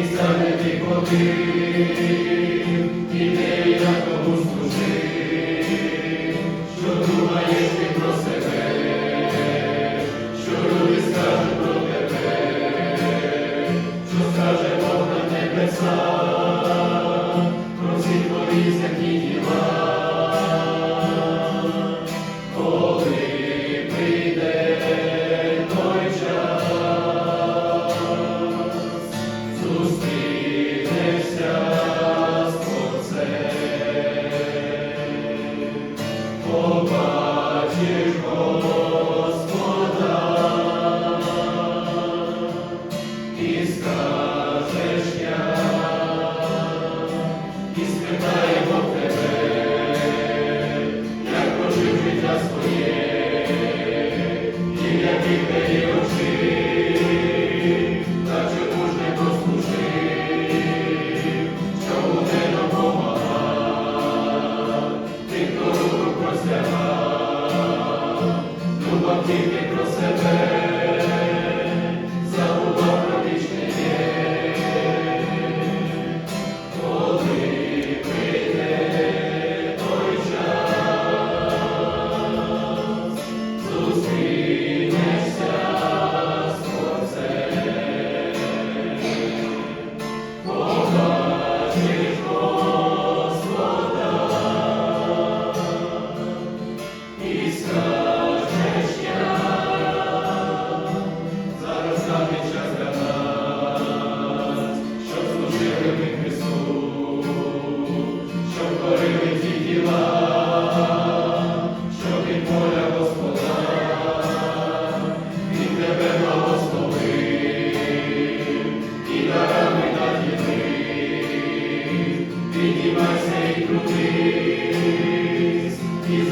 і стане ти котив, і не Як пожив життя своє, і в яких період жив. Тільки про себе. підіймайся і крутись, і